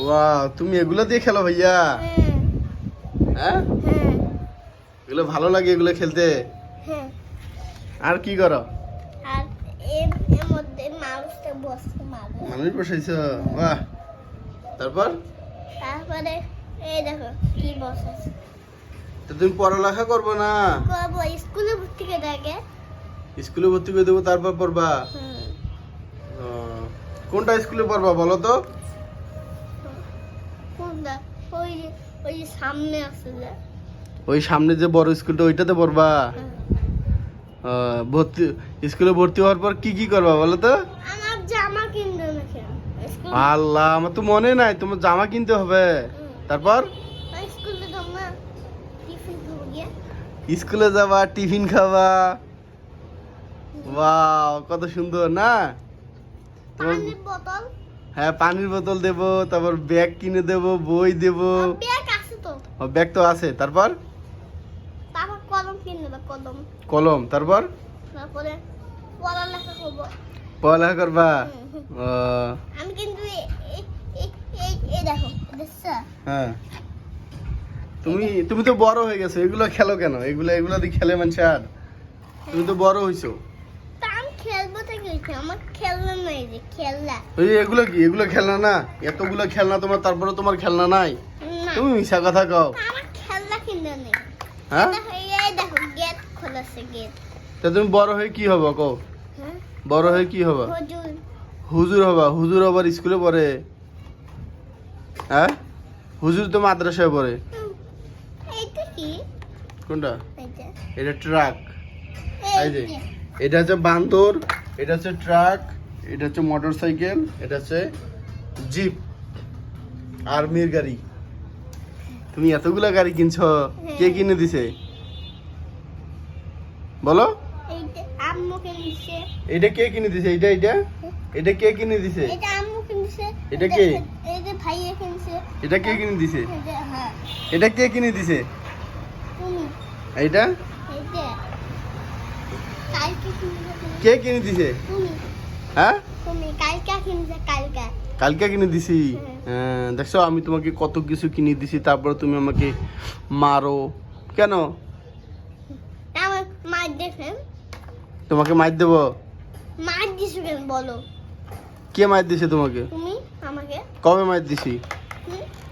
ওয়া তুমি এগুলো দিয়ে খেলো ভাইয়া? হ্যাঁ। হ্যাঁ? হ্যাঁ। এগুলো ভালো লাগে এগুলো খেলতে? হ্যাঁ। আর কি করো? মানুষ বসাইছ? বাহ। তারপর? তারপরে এই দেখো কি তো তুমি পড়ালেখা করব না? করব স্কুলে ভর্তি করে আগে। স্কুলে ভর্তি করে দেবো তারপর পড়বা? কোনটা স্কুলে পড়বা বলো তো? কোনটা ওই ওই সামনে আছে যে ওই সামনে যে বড় স্কুলটা ওইটাতে পড়বা? হ্যাঁ। ভর্তি স্কুলে ভর্তি হওয়ার পর কি কি করবা বলো তো? আমার জামা আল্লাহ আমার তো মনে নাই তোমার জামা কিনতে হবে। তারপর? স্কুলে যাবা টিফিন খাবা। ওয়াও কত সুন্দর না? তোমার বোতল। হ্যাঁ পানির বোতল দেবো তারপর ব্যাগ কিনে দেবো বই দেবো। ব্যাগ আছে তো। ব্যাগ তো আছে। তারপর? তারপর কলম কিনে দেবে কলম। কলম। তারপর? তারপরে পড়ালেখা করব। পড়ালেখা করবা? আমি কিন্তু এই দেখো দেখছ? হ্যাঁ। তুমি তুমি তো বড় হয়ে গেছো। এগুলো খেলো কেন? এগুলো এগুলো দিয়ে খেলে মানুষ আর। তুমি তো বড় হইছো। আমি খেলব ওই এগুলো কি? এগুলো খেলনা না? এতগুলো খেলনা তোমার তারপরে তোমার খেলনা নাই? তুমি মিশা কথা কও। হ্যাঁ? তা তুমি বড় হয়ে কি হব কও? হ্যাঁ? বড় হয়ে কি হবা? হুজুর। হবা? হুজুর আবার স্কুলে পড়ে? হ্যাঁ? হুজুর তো মাদ্রাসায় পড়ে। কোনটা? এটা ট্রাক। এই যে। এটা হচ্ছে বান্দর। এটা হচ্ছে ট্রাক এটা হচ্ছে মোটর সাইকেল এটা হচ্ছে জিপ আর্মির গাড়ি। তুমি এতগুলা গাড়ি কিনছ কে কিনে দিছে? বলো। এটা কে কিনে দিছে? এটা এটা এটা কে কিনে দিছে? এটা এটা কে? এই যে ভাইয়া কিনছে। এটা কে কিনে দিছে? এটা হ্যাঁ। কে কিনে দিছে? তুমি এইটা এইটা কালকে কিনছে তুমি কে কিনে দিছে হ্যাঁ? কালকে কিনে দিছি? হ্যাঁ, দেখছ আমি তোমাকে কত কিছু কিনে দিছি তারপরে তুমি আমাকে মারো। কেন? তোমাকে মার দেবো? মার দিছো কেন বলো। কে মার দিছে তোমাকে? তুমি আমাকে। কবে মার দিছি?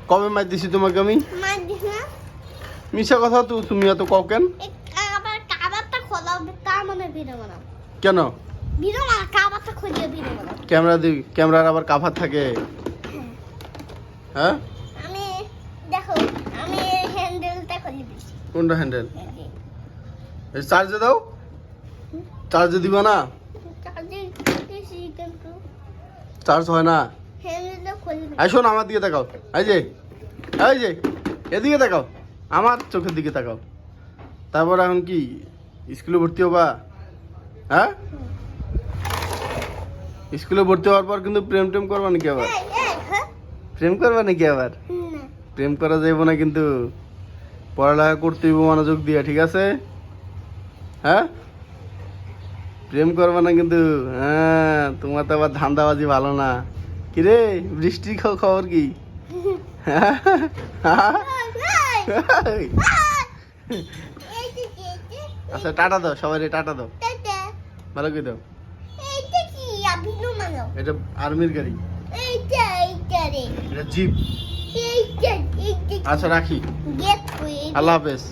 কবে মার দিছি তোমাকে আমি? মার দিস না। মিশা কথা তো তুমি এত কও কেন? মানে ভিডিও কেন? ভিডিও বানা কাবারটা খুঁজে ভিডিও ক্যামেরা দি ক্যামেরার আবার কাভার থাকে। হ্যাঁ? আমি দেখো আমি হ্যান্ডেলটা খুলে দিচ্ছি কোনটা হ্যান্ডেল চার্জে দাও। চার্জে দিবা না? চার্জে দিয়েছি কিন্তু। চার্জ হয় না। হ্যান্ডেলটা খুলে শোন আমার দিকে তাকাও। এই যে এই যে এদিকে তাকাও। আমার চোখের দিকে তাকাও। তারপর এখন কি? স্কুলে ভর্তি হবা? হ্যাঁ? স্কুলে ভর্তি হওয়ার পর কিন্তু প্রেম টেম করবা নাকি আবার? এই, এই, হ্যাঁ? প্রেম করবা নাকি আবার? প্রেম করা যাইব না কিন্তু। পড়ালেখা করতে হইব মনোযোগ দিয়া ঠিক আছে? হ্যাঁ? প্রেম করবা না কিন্তু হ্যাঁ তোমার তো আবার ধান্দাবাজি ভালো না। কিরে বৃষ্টির খ- খবর কি? হ্যাঁ? এই, এই, এই যে কি, এই যে, আচ্ছা টাটা দাও সবাই টাটা দাও। ভালো করে দাও। এটা আর্মির গাড়ি। এটা জিপ। আচ্ছা রাখি। আল্লাহ হাফেজ।